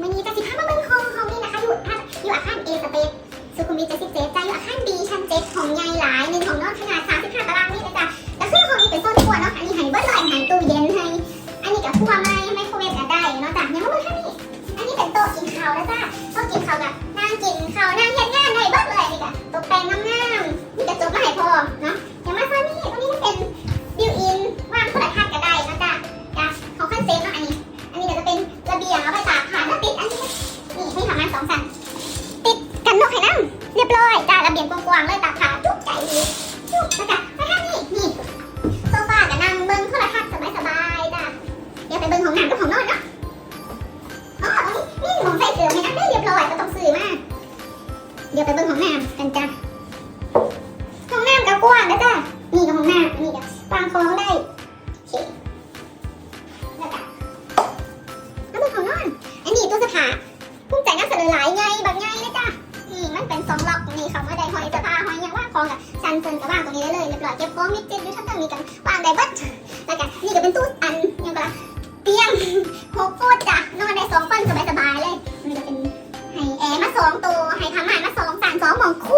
มันนี้จะสิพามาเบิ่งห้องห้องนี้นะคะ อยู่อาอยู่อาคารเอสเปซสุขุมวิทธิ์เจ้าอยู่อาคารบีชั้นเจ็ดของใหญ่หลายหนึ่งของนอกขนาดสามสิบห้าตารางนี่นะจ๊ะแล้วคือห้องนี้เป็นโซนครัวเนาะอันนี้ให้เบิดเลยให้ตู้เย็นให้ อันนี้กับครัวไม่ไมโครเวฟก็ได้เนาะจ้ะยังไม่เบิ่งท่นี้อันนี้เป็นโต๊ะกินข้าวแล้วจ้ะโต๊ะกินข้าวกับนั่งกินข้าวนะ เดี๋ยวไปเบิ่งของน้ำกันจ้ะของน้ำก็กว้างนะจ้านี่ก็ของน้ำนี่ก็วางของได้โอเคแล้วก็แล้วเป็นของนอนอันนี้ตู้เสื้อผ้าพุ่งใจน่าเสนอหลายไงแบบไงนะจ้ะนี่มันเป็นสองล็อกนี่ขาม่ได้หอยจะพาหอยยังว่างของกับชันเซินกวางตรงนี้ได้เลยเรียบร้อยเก็บของมิดจ็ดอยู่ทั้งตั้งนี่กันวางได้บัดแล้วก็นี่ก็เป็นตู้อันยังก็ละเตียงหกโคตจ้ะนอนได้สองคนสบายๆเลยนี่ก็เป็นให้แอมาสองตัว Aku.